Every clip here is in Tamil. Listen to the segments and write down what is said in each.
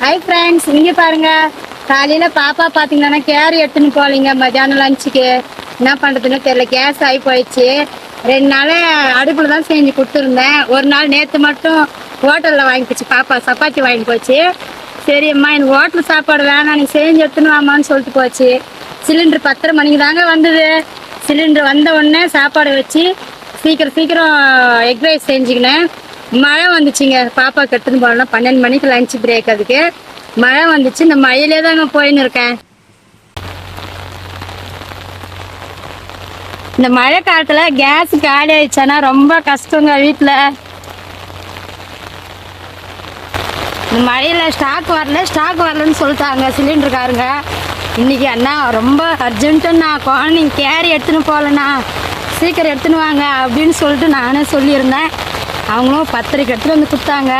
ஹை ஃப்ரெண்ட்ஸ் இங்க பாருங்க. காலையில பாப்பா பாத்தீங்கன்னா கேரி எடுத்துன்னு போலீங்க மத்தியானம் லஞ்சுக்கு என்ன பண்றதுன்னு தெரியல. கேஸ் ஆகி போயிடுச்சு. ரெண்டு நாள் அடுப்புல தான் செஞ்சு கொடுத்துருந்தேன். ஒரு நாள் நேற்று மட்டும் ஹோட்டலில் வாங்கி போச்சு. பாப்பா சப்பாத்தி வாங்கி போச்சு. சரி அம்மா எனக்கு ஹோட்டல் சாப்பாடு வேணாம். நீ செஞ்சு எடுத்துன்னு வாமான்னு சொல்லிட்டு போச்சு. சிலிண்டர் பத்தரை மணிக்கு தாங்க வந்தது. சிலிண்டர் வந்த உடனே சாப்பாடு வச்சு சீக்கிரம் சீக்கிரம் எக் ரைஸ் செஞ்சுக்கினேன். மழை வந்துச்சுங்க. பாப்பா கட்டுன்னு போனோம்னா பன்னெண்டு மணிக்கு லஞ்ச் பிரேக் அதுக்கு. மழை வந்துச்சு. இந்த மழையிலே தாங்க போயின்னு இருக்கேன். இந்த மழை காலத்துல கேஸ் காலி ஆயிடுச்சுன்னா ரொம்ப கஷ்டங்க வீட்டில் இந்த மழையில ஸ்டாக் வரல ஸ்டாக் வரலன்னு சொல்லிட்டாங்க. சிலிண்டருக்காரங்க இன்னைக்கு அண்ணா ரொம்ப அர்ஜென்ட்டுண்ணா குழந்தைங்க கேரி எடுத்துன்னு போகலண்ணா. சீக்கிரம் எடுத்துன்னு வாங்க அப்படின்னு சொல்லிட்டு நானே சொல்லியிருந்தேன். அவங்களும் பத்திரிக்கை எடுத்துட்டு வந்து கொடுத்தாங்க.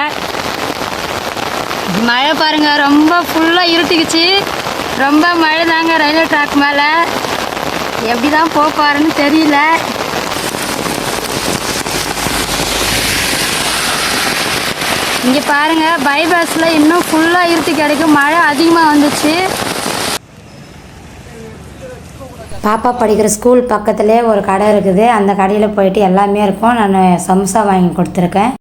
மழை பாருங்க ரொம்ப ஃபுல்லாக இருட்டிக்குச்சு. ரொம்ப மழை தாங்க ரயில்வே ட்ராக் மேலே. எப்படி தான் போக தெரியல. இங்கே பாருங்கள் பைபாஸில் இன்னும் ஃபுல்லாக இருட்டு கிடைக்கும். மழை அதிகமாக வந்துச்சு. பாப்பா படிக்கிற ஸ்கூல் பக்கத்துலேயே ஒரு கடை இருக்குது. அந்த கடையில் போயிட்டு எல்லாமே இருக்கும். நான் சம்சா வாங்கி கொடுத்துருக்கேன்.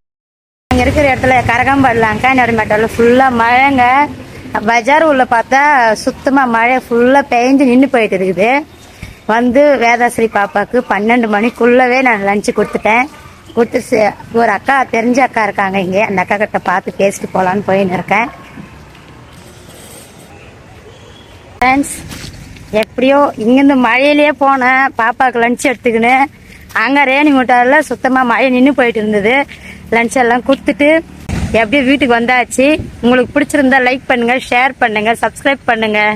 இங்கே இருக்கிற இடத்துல கரகம்பாடலாங்க நடுமேட்டால ஃபுல்லாக மழைங்க. பஜார் உள்ள பார்த்தா சுத்தமாக மழை ஃபுல்லாக பெஞ்சு நின்று போயிட்டு இருக்குது. வந்து வேதாஸ்ரீ பாப்பாவுக்கு பன்னெண்டு மணிக்குள்ளவே நான் லஞ்சு கொடுத்துட்டேன். கொடுத்து ஒரு அக்கா தெரிஞ்ச அக்கா இருக்காங்க இங்கே. அந்த அக்கா கிட்ட பார்த்து பேசிட்டு போகலான்னு போயின்னு இருக்கேன். ஃப்ரெண்ட்ஸ் எப்படியோ இங்கேருந்து மழையிலேயே போனேன் பாப்பாவுக்கு லஞ்ச் எடுத்துக்கின்னு அங்கே ரேணி மூட்டாரில் சுத்தமாக மழை நின்று போயிட்டு இருந்தது. லஞ்ச் எல்லாம் கொடுத்துட்டு எப்படியோ வீட்டுக்கு வந்தாச்சு. உங்களுக்கு பிடிச்சிருந்தா லைக் பண்ணுங்கள் ஷேர் பண்ணுங்கள் சப்ஸ்கிரைப் பண்ணுங்கள்